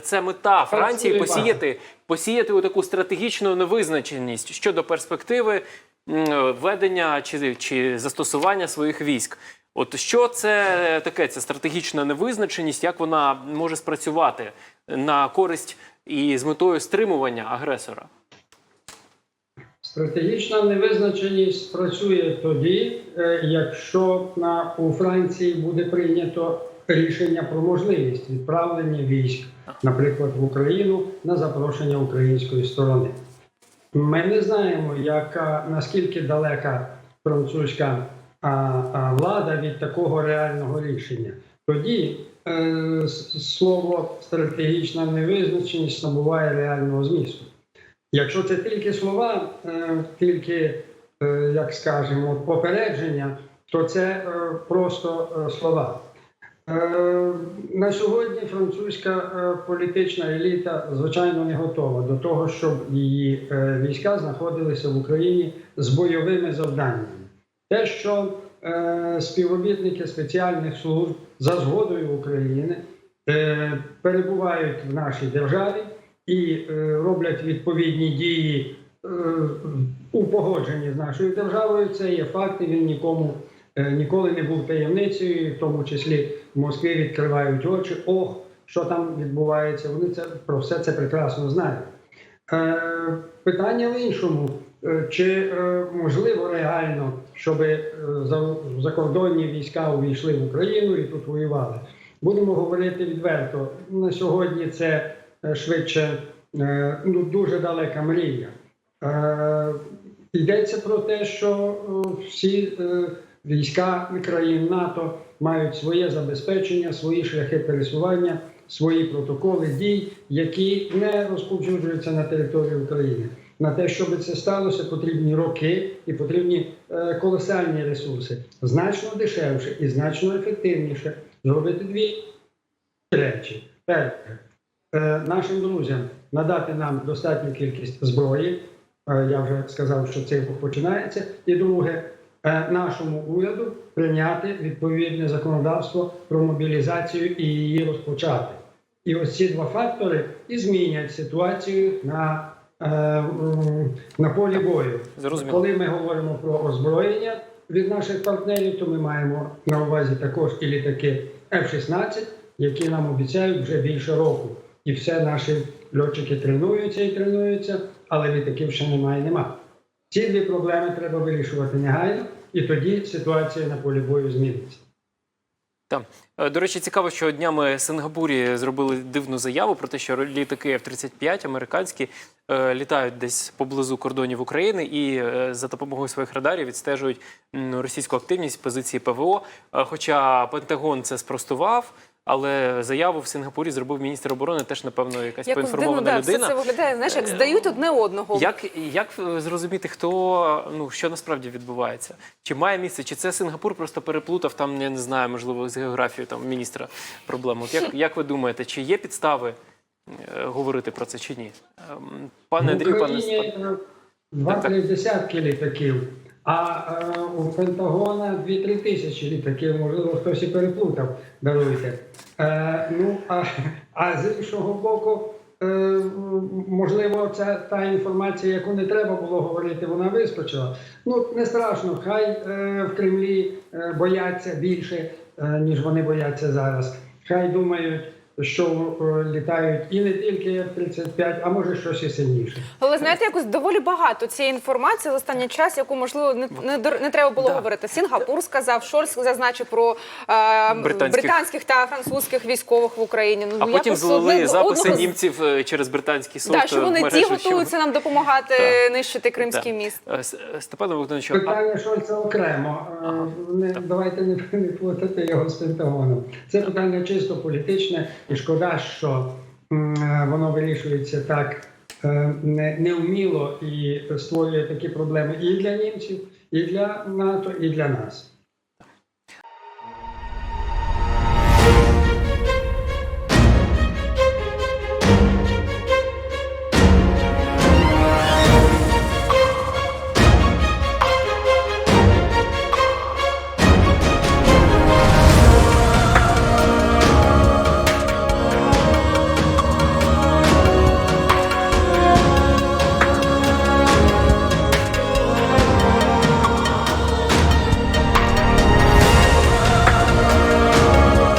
це мета Франції посіяти, посіяти таку стратегічну невизначеність щодо перспективи ведення чи, чи застосування своїх військ. От що це таке? Це стратегічна невизначеність, як вона може спрацювати на користь і з метою стримування агресора? Стратегічна невизначеність працює тоді, е, якщо у Франції буде прийнято рішення про можливість відправлення військ, наприклад, в Україну на запрошення української сторони. Ми не знаємо, яка наскільки далека французька а, а, влада від такого реального рішення. Тоді е, слово стратегічна невизначеність набуває реального змісту. Якщо це тільки слова, е, тільки, е, як скажемо, попередження, то це е, просто е, слова. Е, На сьогодні французька е, політична еліта звичайно не готова до того, щоб її е, війська знаходилися в Україні з бойовими завданнями. Те, що співробітники спеціальних служб за згодою України перебувають в нашій державі і роблять відповідні дії у погодженні з нашою державою, це є факт, і він нікому ніколи не був таємницею, в тому числі в Москві відкривають очі. Ох, що там відбувається. Вони це про все це прекрасно знають. Е, питання в іншому. Е, Чи е, можливо реально, щоб е, закордонні війська увійшли в Україну і тут воювали? Будемо говорити відверто. На сьогодні це е, швидше е, ну, дуже далека мрія. Е, Йдеться про те, що е, всі е, війська країн НАТО мають своє забезпечення, свої шляхи пересування, свої протоколи дій, які не розповсюджуються на території України. На те, щоб це сталося, потрібні роки і потрібні е, колосальні ресурси. Значно дешевше і значно ефективніше зробити дві речі. Перше, е, нашим друзям надати нам достатню кількість зброї. Е, Я вже сказав, що це починається. І друге, нашому уряду прийняти відповідне законодавство про мобілізацію і її розпочати. І ось ці два фактори і змінять ситуацію на, е, на полі бою. Зрозуміло. Коли ми говоримо про озброєння від наших партнерів, то ми маємо на увазі також і літаки F-16, які нам обіцяють вже більше року. І все наші льотчики тренуються і тренуються, але літаків ще немає. Нема. Ці дві проблеми треба вирішувати негайно, і тоді ситуація на полі бою зміниться. Там Е, до речі, цікаво, що днями Сингапурі зробили дивну заяву про те, що літаки F-35 американські е, літають десь поблизу кордонів України і е, за допомогою своїх радарів відстежують російську активність позиції ПВО. Хоча Пентагон це спростував. Але заяву в Сингапурі зробив міністр оборони, теж напевно якась дивно, поінформована да, все людина. це виглядає, знаєш, як здають одне одного. Як, як е, зрозуміти, хто ну що насправді відбувається? Чи має місце, чи це Сингапур просто переплутав там, я не знаю, можливо, з географією там міністра проблему? Як, як ви думаєте, чи є підстави е, говорити про це чи ні? Ем, Пане в пане Україні е, два-три десятки літаків, а е, у Пентагона дві-три тисячі літаків, можливо, хтось і переплутав, даруйте. Е, ну, а, а з іншого боку, е, можливо, це та інформація, яку не треба було говорити, вона вискочила. Ну, не страшно, хай е, в Кремлі е, бояться більше, е, ніж вони бояться зараз. Хай думають, що е, літають і не тільки F-35, а може щось і сильніше. Але знаєте, якось доволі багато цієї інформації за останній час, яку можливо не, не, не треба було Да. говорити. Сінгапур сказав, Шольц зазначив про е, Британських. британських. та французьких військових в Україні. Ну А потім злили записи одного німців е, через британський суд. Да, що е, в вони ті що- готуються нам допомагати Так. нищити кримський Да. міст. Степане Богдановичу, а Питання Шольца окремо. Е, Не, давайте не, не плутати його з Пентагоном. Це питання чисто політичне, і шкода, що е, воно вирішується так е, не- неуміло і створює такі проблеми і для німців, і для НАТО, і для нас.